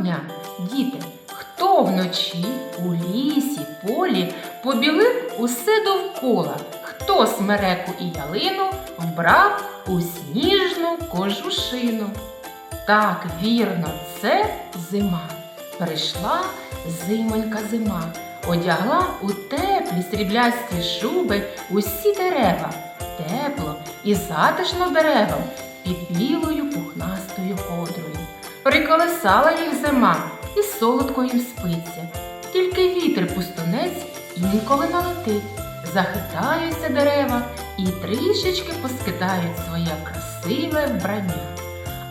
дня. Діти, хто вночі у лісі, полі побілив усе довкола? Хто смереку і ялину вбрав у сніжну кожушину? Так, вірно, це зима. Прийшла зимонька зима, одягла у теплі сріблясті шуби усі дерева, тепло і затишно деревам під білою пухнастою ковдрою. Приколесала їх зима і солодко їм спиться. Тільки вітер пустунець інколи налетить, захитаються дерева і трішечки поскидають своє красиве вбрання.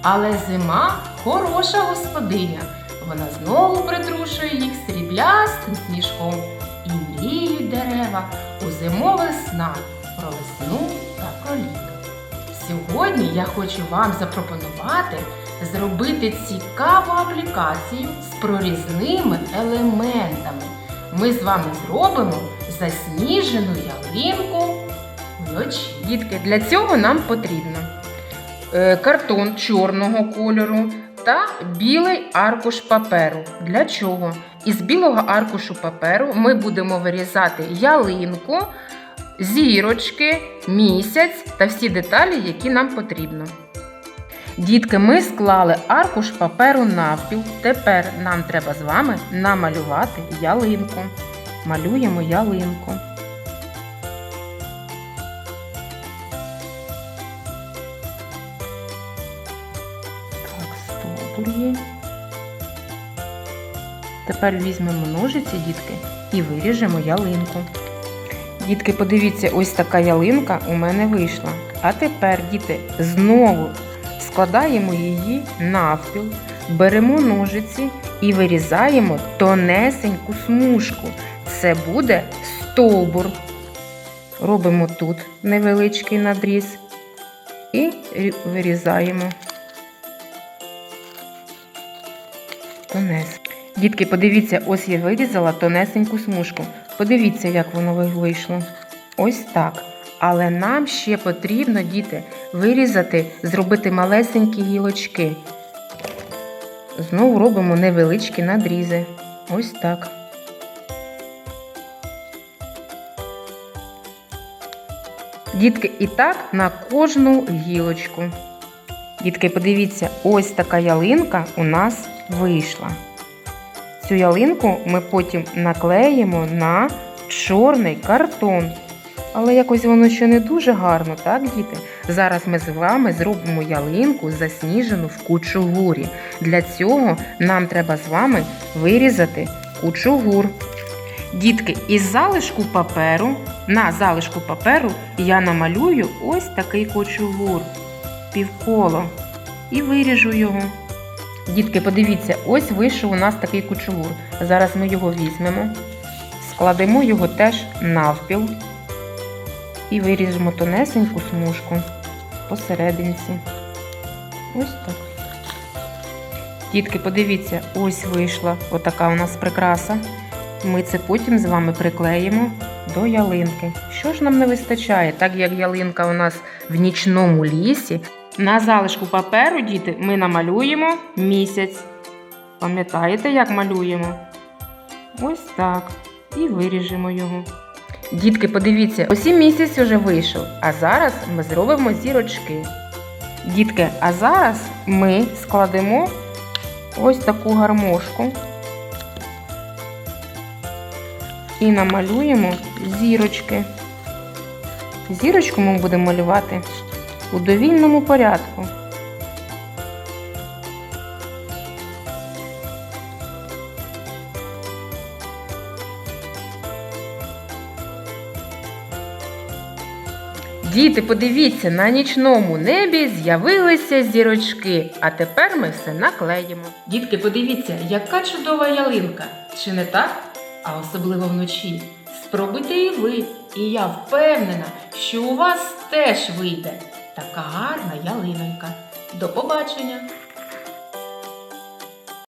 Але зима хороша господиня. Вона знову притрушує їх сріблястим сніжком і мріють дерева у зимових снах про весну та про літо. Сьогодні я хочу вам запропонувати зробити цікаву аплікацію з прорізними елементами. Ми з вами зробимо засніжену ялинку вночі. Дітки, для цього нам потрібно е, картон чорного кольору та білий аркуш паперу. Для чого? Із білого аркушу паперу ми будемо вирізати ялинку, зірочки, місяць та всі деталі, які нам потрібно. Дітки, ми склали аркуш паперу навпіл. Тепер нам треба з вами намалювати ялинку. Малюємо ялинку. Так, стовбур є. Тепер візьмемо ножиці, дітки, і виріжемо ялинку. Дітки, подивіться, ось така ялинка у мене вийшла. А тепер, діти, знову складаємо її навпіл, беремо ножиці і вирізаємо тонесеньку смужку. Це буде стовбур. Робимо тут невеличкий надріз і вирізаємо тонес. Дітки, подивіться, ось я вирізала тонесеньку смужку. Подивіться, як воно вийшло. Ось так. Але нам ще потрібно, діти, вирізати, зробити малесенькі гілочки. Знову робимо невеличкі надрізи. Ось так. Дітки, і так на кожну гілочку. Дітки, подивіться, ось така ялинка у нас вийшла. Цю ялинку ми потім наклеїмо на чорний картон. Але якось воно ще не дуже гарно, так, діти? Зараз ми з вами зробимо ялинку засніжену в кучугурі. Для цього нам треба з вами вирізати кучугур. Дітки, із залишку паперу, на залишку паперу я намалюю ось такий кучугур півколо і виріжу його. Дітки, подивіться, ось вийшов у нас такий кучугур. Зараз ми його візьмемо, складемо його теж навпіл і виріжемо тонесеньку смужку посерединці. Ось так. Дітки, подивіться, ось вийшла отака у нас прикраса. Ми це потім з вами приклеїмо до ялинки. Що ж нам не вистачає, так як ялинка у нас в нічному лісі, на залишку паперу, діти, ми намалюємо місяць. Пам'ятаєте, як малюємо? Ось так. І виріжемо його. Дітки, подивіться, ось і місяць уже вийшов, а зараз ми зробимо зірочки. Дітки, а зараз ми складемо ось таку гармошку і намалюємо зірочки. Зірочку ми будемо малювати у довільному порядку. Діти, подивіться, на нічному небі з'явилися зірочки, а тепер ми все наклеїмо. Дітки, подивіться, яка чудова ялинка. Чи не так? А особливо вночі. Спробуйте і ви. І я впевнена, що у вас теж вийде така гарна ялинонька. До побачення!